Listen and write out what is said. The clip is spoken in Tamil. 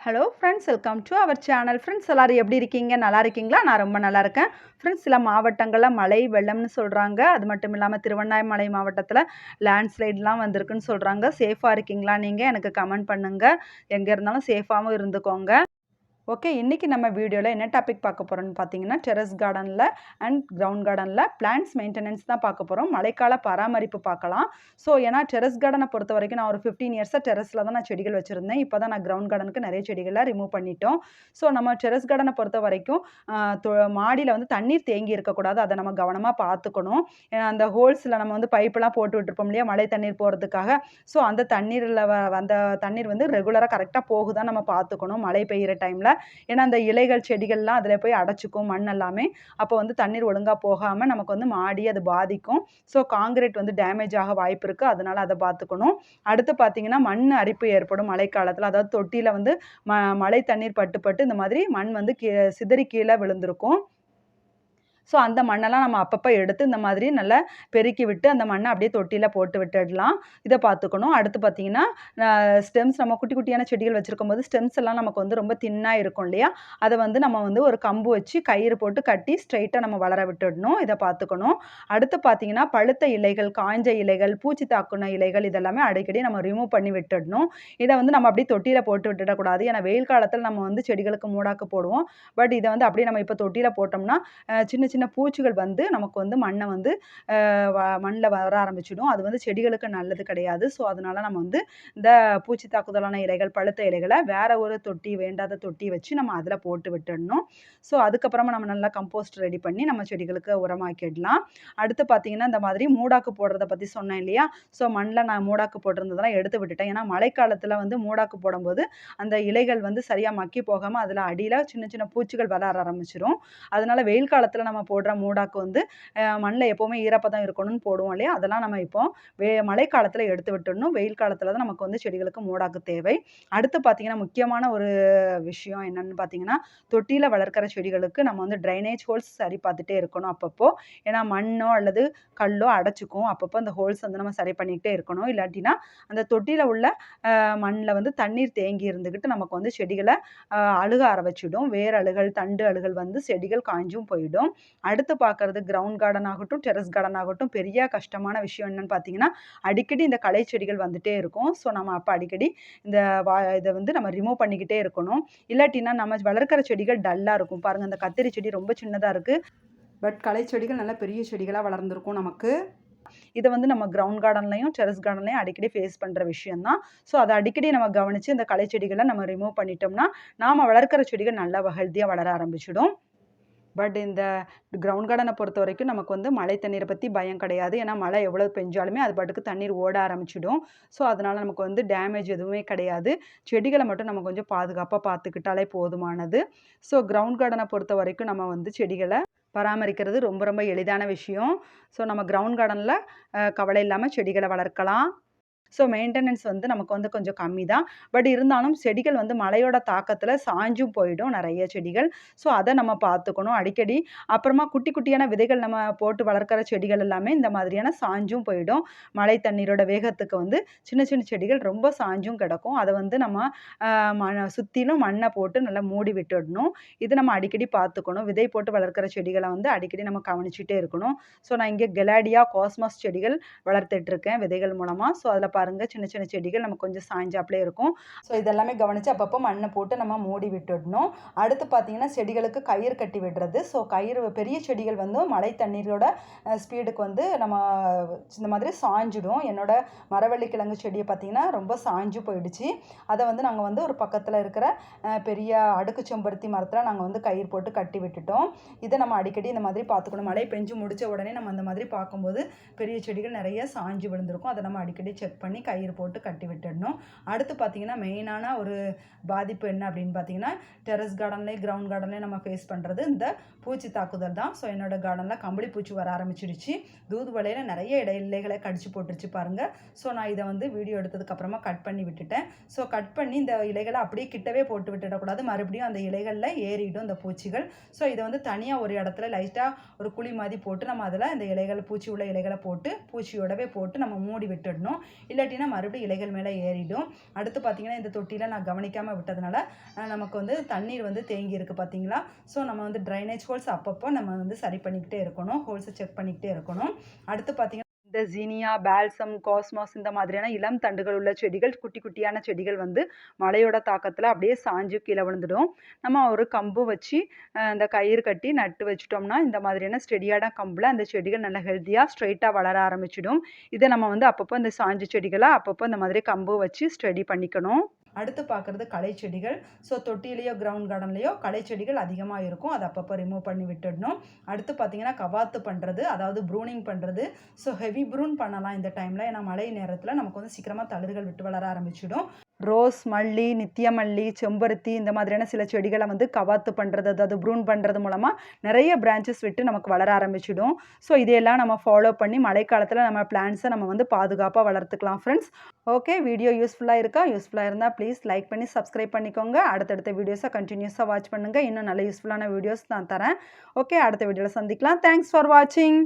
Hello friends welcome to our channel friends எல்லோரும் எப்படி இருக்கீங்க? நல்லா இருக்கீங்களா? நான் ரொம்ப நல்லா இருக்கேன். ஃப்ரெண்ட்ஸ் சில மாவட்டங்களில் மழை வெள்ளம்னு சொல்கிறாங்க அது மட்டும் இல்லாமல் திருவண்ணாமலை மாவட்டத்தில் லேண்ட்ஸ்லைட்லாம் வந்திருக்குன்னு சொல்கிறாங்க சேஃபாக இருக்கீங்களா நீங்கள் எனக்கு கமெண்ட் பண்ணுங்கள் எங்கே இருந்தாலும் சேஃபாகவும் இருந்துக்கோங்க. ஓகே இன்றைக்கி நம்ம வீடியோவில் என்ன டாபிக் பார்க்க போகிறோம்னு பார்த்தீங்கன்னா டெரஸ் கார்டனில் அண்ட் கிரவுண்ட் கார்டனில் பிளான்ட்ஸ் மெயின்டெனன்ஸ் தான் பார்க்க போகிறோம் மழைக்கால பராமரிப்பு பார்க்கலாம். ஸோ ஏன்னா டெரஸ் கார்டனை பொறுத்த வரைக்கும் நான் ஒரு ஃபிஃப்டீன் இயர்ஸாக டெரஸில் தான் நான் செடிகள் வச்சுருந்தேன். இப்போ தான் நான் கிரவுண்ட் கார்டனுக்கு நிறைய செடிகளை ரிமூவ் பண்ணிட்டோம். ஸோ நம்ம டெரஸ் கார்டனை பொறுத்த வரைக்கும் மாடியில் வந்து தண்ணீர் தேங்கி இருக்கக்கூடாது. அதை நம்ம கவனமாக பார்த்துக்கணும். ஏன்னா அந்த ஹோல்ஸில் நம்ம வந்து பைப்பெல்லாம் போட்டு விட்டுருப்போம் இல்லையா? மழை தண்ணீர் போகிறதுக்காக ஸோ அந்த தண்ணீரில் அந்த தண்ணீர் வந்து ரெகுலராக கரெக்டாக போகுதான் நம்ம பார்த்துக்கணும். மழை பெய்கிற டைமில் ஏன்னா அந்த இலைகள் செடிகள்லாம் அதில் போய் அடைச்சிக்கும் மண் எல்லாமே அப்போ வந்து தண்ணீர் ஒழுங்காக போகாமல் நமக்கு வந்து மாடி அது பாதிக்கும். ஸோ காங்கிரீட் வந்து டேமேஜ் ஆக வாய்ப்பு இருக்குது அதனால் அதை பார்த்துக்கணும் அடுத்து பார்த்திங்கன்னா மண் அரிப்பு ஏற்படும் மழைக்காலத்தில். அதாவது தொட்டியில் வந்து ம மழை தண்ணீர் பட்டு பட்டு இந்த மாதிரி மண் வந்து கீ சிதறி கீழே விழுந்திருக்கும். ஸோ அந்த மண்ணெல்லாம் நம்ம அப்பப்போ எடுத்து இந்த மாதிரி நல்லா பெருக்கி விட்டு அந்த மண்ணை அப்படியே தொட்டியில் போட்டு விட்டுடலாம். இதை பார்த்துக்கணும். அடுத்து பார்த்தீங்கன்னா ஸ்டெம்ஸ் நம்ம குட்டி குட்டியான செடிகள் வச்சுருக்கும் போது ஸ்டெம்ஸ் எல்லாம் நமக்கு வந்து ரொம்ப தின்னாக இருக்கும் இல்லையா? அதை வந்து நம்ம வந்து ஒரு கம்பு வச்சு கயிறு போட்டு கட்டி ஸ்ட்ரைட்டாக நம்ம வளர விட்டுடணும். இதை பார்த்துக்கணும். அடுத்து பார்த்திங்கன்னா பழுத்த இலைகள் காய்ஞ்ச இலைகள் பூச்சி தாக்குன இலைகள் இதெல்லாமே அடிக்கடி நம்ம ரிமூவ் பண்ணி விட்டுடணும். இதை வந்து நம்ம அப்படியே தொட்டியில் போட்டு விட்டுடக்கூடாது. ஏன்னா வெயில் காலத்தில் நம்ம வந்து செடிகளுக்கு மூடாக்கு போடுவோம். பட் இதை வந்து அப்படியே நம்ம இப்போ தொட்டியில் போட்டோம்னா சின்ன சின்ன சின்ன பூச்சிகள் வந்து நமக்கு வந்து மண்ணை வந்து மண்ணில் வர ஆரம்பிச்சிடும். அது வந்து செடிகளுக்கு நல்லது கிடையாது. ஸோ அதனால் நம்ம வந்து இந்த பூச்சி தாக்குதலான இலைகள் பழுத்த இலைகளை வேற ஒரு தொட்டி வேண்டாத தொட்டி வச்சு நம்ம அதில் போட்டு விட்டுடணும். ஸோ அதுக்கப்புறமா நம்ம நல்லா கம்போஸ்ட் ரெடி பண்ணி நம்ம செடிகளுக்கு உரமாக்கிடலாம். அடுத்து பார்த்தீங்கன்னா இந்த மாதிரி மூடாக்கு போடுறத பற்றி சொன்னேன் இல்லையா? ஸோ மண்ணில் நான் மூடாக்கு போட்டிருந்ததெல்லாம் எடுத்து விட்டுட்டேன். ஏன்னா மழைக்காலத்தில் வந்து மூடாக்கு போடும்போது அந்த இலைகள் வந்து சரியாக மக்கி போகாமல் அதில் அடியில் சின்ன சின்ன பூச்சிகள் வளர ஆரம்பிச்சிடும் அதனால வெயில் காலத்தில் நம்ம போடுற மூடாக்கு வந்து மண்ணில் எப்போவுமே ஈரப்பதம் இருக்கணும்னு போடுவோம் இல்லையா? அதெல்லாம் நம்ம இப்போ வே மழைக்காலத்தில் எடுத்து விட்டுடணும். வெயில் காலத்தில் தான் நமக்கு வந்து செடிகளுக்கு மூடாக்கு தேவை. அடுத்து பார்த்திங்கன்னா முக்கியமான ஒரு விஷயம் என்னென்னு பார்த்தீங்கன்னா தொட்டியில் வளர்க்குற செடிகளுக்கு நம்ம வந்து ட்ரைனேஜ் ஹோல்ஸ் சரி பார்த்துட்டே இருக்கணும் அப்பப்போ. ஏன்னா மண்ணோ அல்லது கல்லோ அடைச்சிக்கும். அப்பப்போ அந்த ஹோல்ஸ் வந்து நம்ம சரி பண்ணிக்கிட்டே இருக்கணும். இல்லாட்டினா அந்த தொட்டியில் உள்ள மண்ணில் வந்து தண்ணீர் தேங்கி இருந்துக்கிட்டு நமக்கு வந்து செடிகளை அழுக ஆரம்பிச்சிடும். வேர் அழுகல் தண்டு அழுகல் வந்து செடிகள் காய்ஞ்சும் போயிடும். அடுத்து பார்க்குறது கிரவுண்ட் கார்டன் ஆகட்டும் டெரஸ் கார்டன் ஆகட்டும் பெரிய கஷ்டமான விஷயம் என்னென்னு பார்த்தீங்கன்னா அடிக்கடி இந்த களை செடிகள் வந்துகிட்டே இருக்கும். ஸோ நம்ம அப்போ அடிக்கடி இந்த வா இதை வந்து நம்ம ரிமூவ் பண்ணிக்கிட்டே இருக்கணும். இல்லாட்டினா நம்ம வளர்க்குற செடிகள் டல்லாக இருக்கும். பாருங்கள் இந்த கத்திரி செடி ரொம்ப சின்னதாக இருக்குது பட் களை செடிகள் நல்லா பெரிய செடிகளாக வளர்ந்துருக்கும் நமக்கு. இதை வந்து நம்ம கிரவுண்ட் கார்டன்லையும் டெரஸ் கார்டன்லையும் அடிக்கடி ஃபேஸ் பண்ணுற விஷயம் தான் ஸோ அதை அடிக்கடி நம்ம கவனித்து இந்த களை செடிகளை நம்ம ரிமூவ் பண்ணிட்டோம்னா நாம் வளர்க்குற செடிகள் நல்லா ஹெல்த்தியாக வளர ஆரம்பிச்சிடும். பட் இந்த கிரவுண்ட் கார்டனை பொறுத்த வரைக்கும் நமக்கு வந்து மழை தண்ணீரை பற்றி பயம் கிடையாது. ஏன்னா மழை எவ்வளோ பெஞ்சாலுமே அது பாட்டுக்கு தண்ணீர் ஓட ஆரம்பிச்சிடும். ஸோ அதனால் நமக்கு வந்து டேமேஜ் எதுவுமே கிடையாது. செடிகளை மட்டும் நம்ம கொஞ்சம் பாதுகாப்பாக பார்த்துக்கிட்டாலே போதுமானது. ஸோ கிரவுண்ட் கார்டனை பொறுத்த வரைக்கும் நம்ம வந்து செடிகளை பராமரிக்கிறது ரொம்ப ரொம்ப எளிதான விஷயம். ஸோ நம்ம கிரவுண்ட் கார்டனில் கவலை இல்லாமல் செடிகளை வளர்க்கலாம். ஸோ மெயின்டெனன்ஸ் வந்து நமக்கு வந்து கொஞ்சம் கம்மி தான் பட் இருந்தாலும் செடிகள் வந்து மழையோட தாக்கத்தில் சாஞ்சும் போயிடும் நிறைய செடிகள். ஸோ அதை நம்ம பார்த்துக்கணும் அடிக்கடி. அப்புறமா குட்டி குட்டியான விதைகள் நம்ம போட்டு வளர்க்குற செடிகள் எல்லாமே இந்த மாதிரியான சாஞ்சும் போயிடும். மழை தண்ணீரோட வேகத்துக்கு வந்து சின்ன சின்ன செடிகள் ரொம்ப சாஞ்சும் கிடக்கும். அதை வந்து நம்ம மண் சுற்றிலும் மண்ணை போட்டு நல்லா மூடி விட்டுடணும். இது நம்ம அடிக்கடி பார்த்துக்கணும். விதை போட்டு வளர்க்குற செடிகளை வந்து அடிக்கடி நம்ம கவனிச்சுட்டே இருக்கணும். ஸோ நான் இங்கே கெலாடியா காஸ்மாஸ் செடிகள் வளர்த்துட்ருக்கேன் விதைகள் மூலமாக ஸோ அதில் பாருங்கள் சின்ன சின்ன செடிகள் நமக்கு கொஞ்சம் சாய்ஞ்சாப்லே இருக்கும். ஸோ இதெல்லாமே கவனித்து அப்பப்போ மண்ணை போட்டு நம்ம மூடி விட்டுடணும். அடுத்து பார்த்தீங்கன்னா செடிகளுக்கு கயிறு கட்டி விடுறது. ஸோ கயிறு பெரிய செடிகள் வந்து மழை தண்ணீரோட ஸ்பீடுக்கு வந்து நம்ம இந்த மாதிரி சாஞ்சிடும். என்னோட மரவள்ளி கிழங்கு செடியை பார்த்தீங்கன்னா ரொம்ப சாஞ்சு போயிடுச்சு. அதை வந்து நாங்கள் வந்து ஒரு பக்கத்தில் இருக்கிற பெரிய அடுக்கு செம்பருத்தி மரத்தில் நாங்கள் வந்து கயிறு போட்டு கட்டி விட்டுட்டோம். இதை நம்ம அடிக்கடி இந்த மாதிரி பார்த்துக்கணும் மழை பெஞ்சு முடித்த உடனே நம்ம அந்த மாதிரி பார்க்கும்போது பெரிய செடிகள் நிறைய சாஞ்சு விழுந்திருக்கும். அதை நம்ம அடிக்கடி செக் பண்ணி பண்ணி கயிறு போட்டு கட்டி விட்டுடணும். அடுத்து பார்த்திங்கன்னா மெயினான ஒரு பாதிப்பு என்ன அப்படின்னு பார்த்தீங்கன்னா டெரஸ் கார்டன்லேயே கிரவுண்ட் கார்டன்லேயே நம்ம ஃபேஸ் பண்ணுறது இந்த பூச்சி தாக்குதல் தான். ஸோ என்னோடய கார்டனில் கம்பளி பூச்சி வர ஆரம்பிச்சிடுச்சு. தூதுவளையில் நிறைய இடையிலைகளை இலைகளை கடிச்சு போட்டுருச்சு பாருங்கள் ஸோ நான் இதை வந்து வீடியோ எடுத்ததுக்கப்புறமா கட் பண்ணி விட்டுட்டேன். ஸோ கட் பண்ணி இந்த இலைகளை அப்படியே கிட்டவே போட்டு விட்டுடக்கூடாது. மறுபடியும் அந்த இலைகளில் ஏறிடும் இந்த பூச்சிகள். ஸோ இதை வந்து தனியாக ஒரு இடத்துல லைட்டாக ஒரு குழி மாதிரி போட்டு நம்ம அதில் இந்த இலைகள் பூச்சி உள்ள இலைகளை போட்டு பூச்சியோடவே போட்டு நம்ம மூடி விட்டுடணும். இல்லை இல்லாட்டினா மறுபடியும் இலைகள் மேலே ஏறிடும். அடுத்து பார்த்தீங்கன்னா இந்த தொட்டியில் நான் கவனிக்காமல் விட்டதுனால நமக்கு வந்து தண்ணீர் வந்து தேங்கி இருக்குது பார்த்தீங்களா ஸோ நம்ம வந்து ட்ரைனேஜ் ஹோல்ஸ் அப்பப்போ நம்ம வந்து சரி பண்ணிக்கிட்டே இருக்கணும். ஹோல்ஸை செக் பண்ணிக்கிட்டே இருக்கணும். அடுத்து பார்த்தீங்கன்னா இந்த ஜீனியா பேல்சம் காஸ்மாஸ் இந்த மாதிரியான இளம் தண்டுகள் உள்ள செடிகள் குட்டி குட்டியான செடிகள் வந்து மழையோட தாக்கத்தில் அப்படியே சாஞ்சு கீழே விழுந்துடும். நம்ம ஒரு கம்பு வச்சு அந்த கயிறு கட்டி நட்டு வச்சிட்டோம்னா இந்த மாதிரியான ஸ்டெடியான கம்பில் அந்த செடிகள் நல்லா ஹெல்த்தியாக ஸ்ட்ரைட்டாக வளர ஆரம்பிச்சிடும். இதை நம்ம வந்து அப்பப்போ இந்த சாஞ்சு செடிகளை அப்பப்போ இந்த மாதிரி கம்பு வச்சு ஸ்டடி பண்ணிக்கணும். அடுத்து பார்க்குறது களை செடிகள் ஸோ தொட்டிலேயோ கிரவுண்ட் கார்டன்லேயோ களை செடிகள் அதிகமாக இருக்கும் அதை அப்பப்போ ரிமூவ் பண்ணி விட்டுடணும். அடுத்து பார்த்தீங்கன்னா கவாத்து பண்ணுறது அதாவது ப்ரூனிங் பண்ணுறது ஸோ ஹெவி ப்ரூன் பண்ணலாம் இந்த டைமில் ஏன்னா மழை நேரத்தில் நமக்கு வந்து சீக்கிரமாக தளிர்கள் விட்டு வளர ஆரம்பிச்சிடும். ரோஸ் மல்லி நித்தியமல்லி செம்பருத்தி இந்த மாதிரியான சில செடிகளை வந்து கவாத்து பண்ணுறது அதாவது ப்ரூன் பண்ணுறது மூலமாக நிறைய பிரான்ச்சஸ் விட்டு நமக்கு வளர ஆரம்பிச்சிடும். ஸோ இதையெல்லாம் நம்ம ஃபாலோ பண்ணி மழைக்காலத்தில் நம்ம பிளான்ஸை நம்ம வந்து பாதுகாப்பாக வளர்த்துக்கலாம் ஃப்ரெண்ட்ஸ் ஓகே வீடியோ யூஸ்ஃபுல்லாக இருக்கா? யூஸ்ஃபுல்லாக இருந்தால் ப்ளீஸ் லைக் பண்ணி சப்ஸ்கிரைப் பண்ணிக்கோங்க. அடுத்தடுத்த வீடியோஸை கண்டினியூஸாக வாட்ச் பண்ணுங்கள் இன்னும் நல்ல யூஸ்ஃபுல்லான வீடியோஸ் நான் தரேன். ஓகே அடுத்த வீடியோவில் சந்திக்கலாம். தேங்க்ஸ் ஃபார் வாட்சிங்